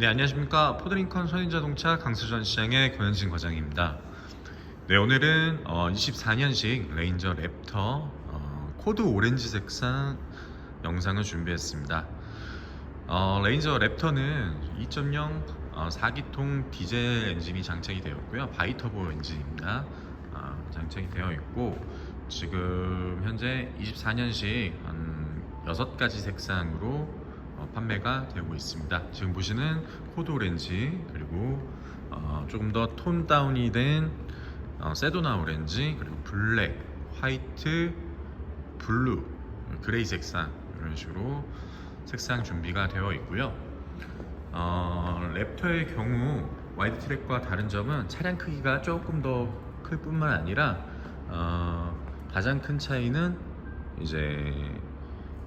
네, 안녕하십니까. 포드링컨 선인자동차 강수전 시장의 고현진 과장입니다. 네, 오늘은 어, 24년식 레인저 랩터 어, 코드 오렌지 색상 영상을 준비했습니다. 어, 레인저 랩터는 2.0 어, 4기통 디젤 엔진이 장착이 되었고요. 바이터보 엔진입니다. 어, 장착이 되어 있고 지금 현재 24년식 한 6가지 색상으로 어, 판매가 되고 있습니다. 지금 보시는 코드 오렌지 그리고 어, 조금 더 톤 다운이 된 어, 세도나 오렌지 그리고 블랙, 화이트, 블루, 그레이 색상 이런 식으로 색상 준비가 되어 있고요. 어, 랩터의 경우 와이드 트랙과 다른 점은 차량 크기가 조금 더 클 뿐만 아니라 어, 가장 큰 차이는 이제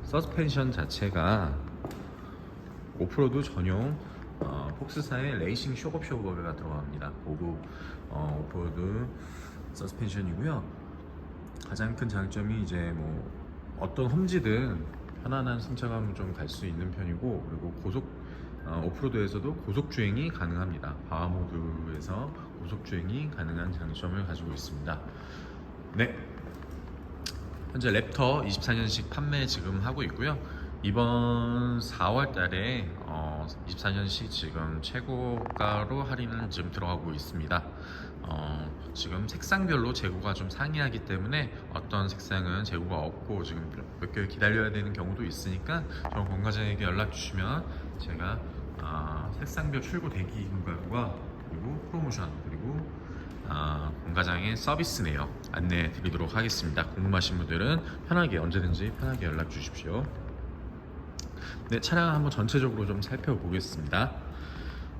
서스펜션 자체가 오프로드 전용 어, 폭스사의 레이싱 쇼업 쇼버가 들어갑니다. 고급 어, 오프로드 서스펜션이고요. 가장 큰 장점이 이제 뭐 어떤 험지든 편안한 승차감을 좀 갈 수 있는 편이고 그리고 고속 어, 오프로드에서도 고속 주행이 가능합니다. 바하 모드에서 고속 주행이 가능한 장점을 가지고 있습니다. 네. 현재 랩터 24년식 판매 지금 하고 있고요. 이번 4월 달에 어, 24년식 지금 최고가로 할인은 지금 들어가고 있습니다. 어, 지금 색상별로 재고가 좀 상이하기 때문에 어떤 색상은 재고가 없고 지금 몇 개월 기다려야 되는 경우도 있으니까 저 권과장에게 연락 주시면 제가 아, 색상별 출고 대기 공간과 그리고 프로모션 그리고 아, 공과장의 서비스 내역 안내해 드리도록 하겠습니다. 궁금하신 분들은 편하게 언제든지 편하게 연락 주십시오. 네, 차량 한번 전체적으로 좀 살펴보겠습니다.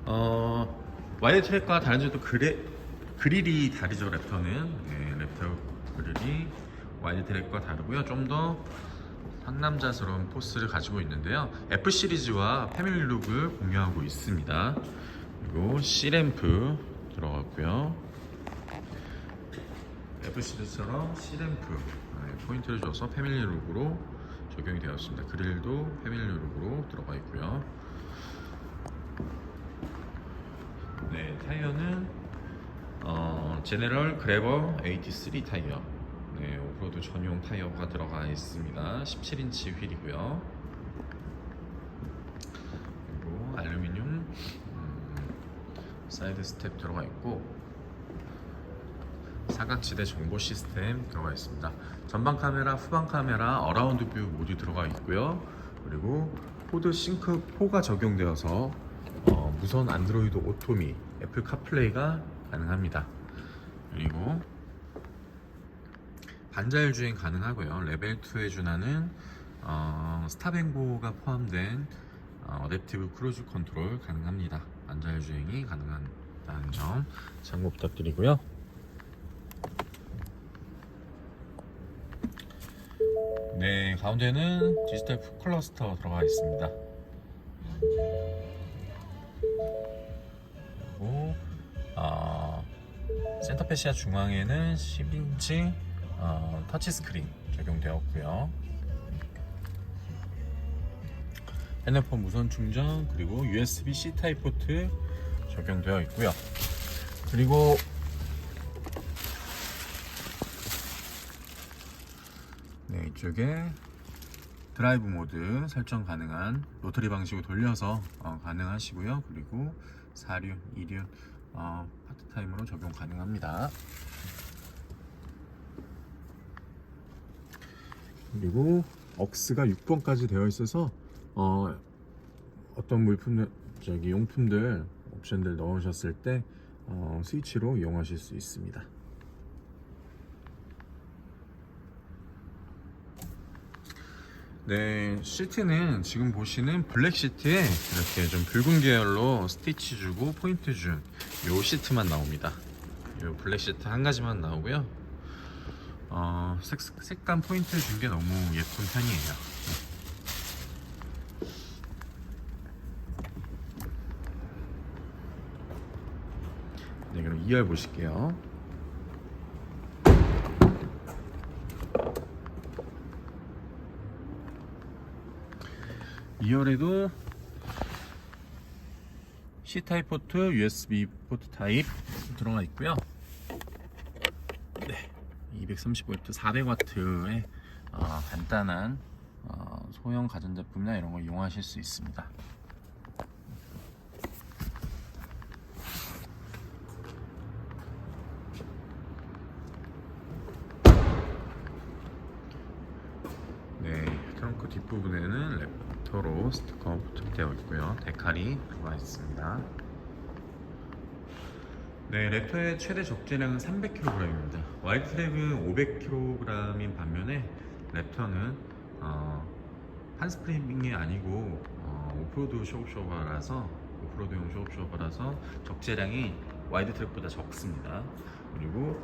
어, 와이드 트랙과 다른 점도 그래, 그릴이 다르죠, 랩터는. 네, 랩터 그릴이 와이드 트랙과 다르고요. 좀 더 상남자스러운 포스를 가지고 있는데요. F 시리즈와 패밀리 룩을 공유하고 있습니다. 그리고 C램프 들어갔고요. F 시리즈처럼 C램프 네, 포인트를 줘서 패밀리 룩으로 적용이 되었습니다. 그릴도 패밀리 룩으로 들어가 있고요. 네, 타이어는 어, 제네럴 그래버 83 타이어. 네, 오프로드 전용 타이어가 들어가 있습니다. 17인치 휠이고요. 그리고 알루미늄 음, 사이드 스텝 들어가 있고 사각지대 정보 시스템 들어가 있습니다. 전방 카메라, 후방 카메라, 어라운드 뷰 모두 들어가 있고요. 그리고 포드 싱크 4가 적용되어서 어, 무선 안드로이드 오토미, 애플 카플레이가 가능합니다. 그리고 반자율 주행 가능하고요. 레벨 2에 준하는 어, 스탑앤고가 포함된 어, 어댑티브 크루즈 컨트롤 가능합니다. 반자율 주행이 가능하다는 점 참고 부탁드리고요. 네, 가운데는 디지털 푸 클러스터 들어가 있습니다. 그리고 어, 센터페시아 중앙에는 10인치 어, 터치 스크린 적용되었고요. 핸드폰 무선 충전 그리고 USB-C 타입 포트 적용되어 있고요. 그리고 네, 이쪽에 드라이브 모드 설정 가능한 로터리 방식으로 돌려서 어, 가능하시고요. 그리고 4륜, 2륜 어, 파트타임으로 적용 가능합니다. 그리고 억스가 6번까지 되어 있어서 어, 어떤 물품 저기 용품들 옵션들 넣으셨을 때 어, 스위치로 이용하실 수 있습니다. 네, 시트는 지금 보시는 블랙 시트에 이렇게 좀 붉은 계열로 스티치 주고 포인트 준 요 시트만 나옵니다. 요 블랙 시트 한 가지만 나오고요. 어, 색, 색감 포인트 준 게 너무 예쁜 편이에요. 네, 그럼 2열 보실게요. 2열에도 C 타입 포트, USB 포트 타입 들어가 있고요. 네, 235V, 400W의 어, 간단한 어, 소형 가전제품이나 이런 거 이용하실 수 있습니다. 네, 트렁크 뒷부분에는 랩터로 스티커 부착되어 있고요. 데칼이 들어가 있습니다. 네, 랩터의 최대 적재량은 300kg입니다. 와이드 트랙은 500kg인 반면에 랩터는 어, 한스프링이 아니고 어, 오프로드 쇼업쇼버라서 오프로드용 쇼업쇼버라서 적재량이 와이드 트랙보다 적습니다. 그리고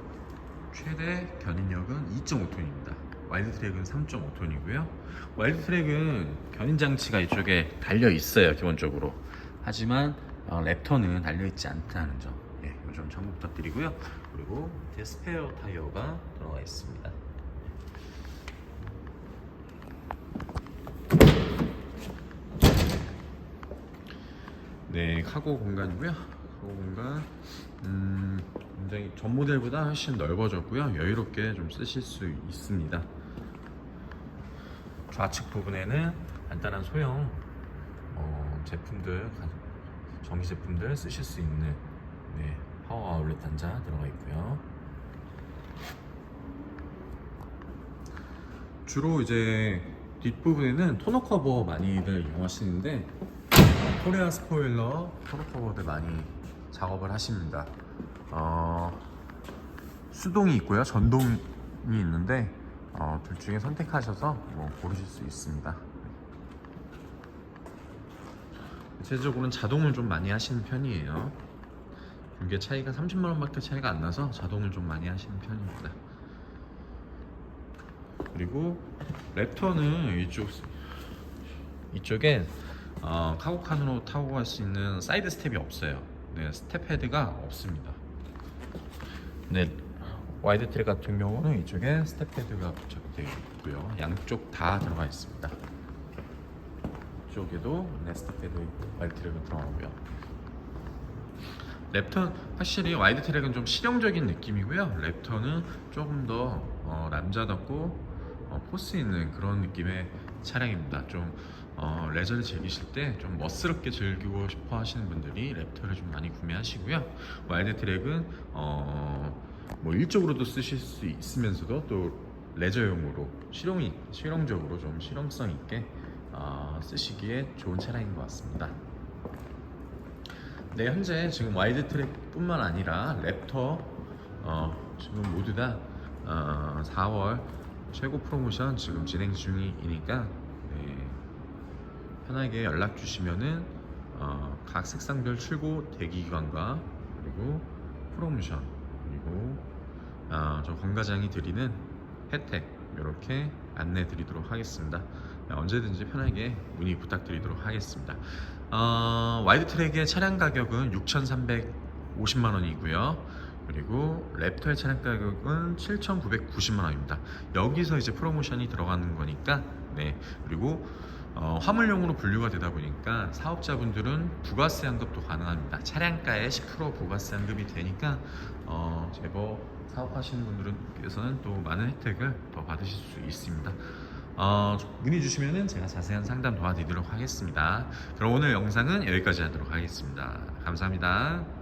최대 견인력은 2.5톤입니다. 와이드 트랙은 3.5톤이고요. 와이드 트랙은 견인 장치가 이쪽에 달려 있어요, 기본적으로. 하지만 어, 랩터는 달려 있지 않다는 점, 예, 요점 참고 부탁드리고요. 그리고 밑에 스페어 타이어가 들어가 있습니다. 네, 카고 공간이고요. 카고 공간, 음, 굉장히 전 모델보다 훨씬 넓어졌고요. 여유롭게 좀 쓰실 수 있습니다. 좌측 부분에는 간단한 소형 어, 제품들, 가- 전기 제품들 쓰실 수 있는 네, 파워 아울렛 단자 들어가 있고요. 주로 이제 뒷부분에는 토너 커버 많이들 이용하시는데 코리아 스포일러 토너 커버들 많이 작업을 하십니다. 어, 수동이 있고요, 전동이 있는데 어, 둘 중에 선택하셔서 뭐 고르실 수 있습니다. 대체적으로는 자동을 좀 많이 하시는 편이에요. 이게 차이가 30만 원밖에 차이가 안 나서 자동을 좀 많이 하시는 편입니다. 그리고 랩터는 이쪽 이쪽에 어, 카고 칸으로 타고 갈 수 있는 사이드 스텝이 없어요. 네, 스텝 헤드가 없습니다. 네, 와이드 트랙 같은 경우는 이쪽에 스텝 헤드가 부착되어 있고요. 양쪽 다 들어가 있습니다. 이쪽에도 네, 스텝 헤드 와이드 트랙은 들어가고요. 랩터 확실히 와이드 트랙은 좀 실용적인 느낌이고요. 랩터는 조금 더 어, 남자답고 어, 포스 있는 그런 느낌의 차량입니다. 좀 어, 레저를 즐기실 때 좀 멋스럽게 즐기고 싶어 하시는 분들이 랩터를 좀 많이 구매하시고요. 와이드 트랙은 어, 뭐 일적으로도 쓰실 수 있으면서도 또 레저용으로 실용이 실용적으로 좀 실용성 있게 어, 쓰시기에 좋은 차량인 것 같습니다. 네, 현재 지금 와이드 트랙뿐만 아니라 랩터 어, 지금 모두 다 어, 4월 최고 프로모션 지금 진행 중이니까 네, 편하게 연락 주시면은 어, 각 색상별 출고 대기 기간과 그리고 프로모션 그리고 어, 저 권과장이 드리는 혜택 이렇게 안내 드리도록 하겠습니다. 네, 언제든지 편하게 문의 부탁드리도록 하겠습니다. 어, 와이드 트랙의 차량 가격은 6,350만 원이고요. 그리고 랩터의 차량 가격은 7,990만 원입니다. 여기서 이제 프로모션이 들어가는 거니까 네 그리고 어, 화물용으로 분류가 되다 보니까 사업자분들은 부가세 환급도 가능합니다. 차량가의 10% 부가세 환급이 되니까 어, 제법 사업하시는 분들께서는 또 많은 혜택을 더 받으실 수 있습니다. 어, 문의 주시면은 제가 자세한 상담 도와드리도록 하겠습니다. 그럼 오늘 영상은 여기까지 하도록 하겠습니다. 감사합니다.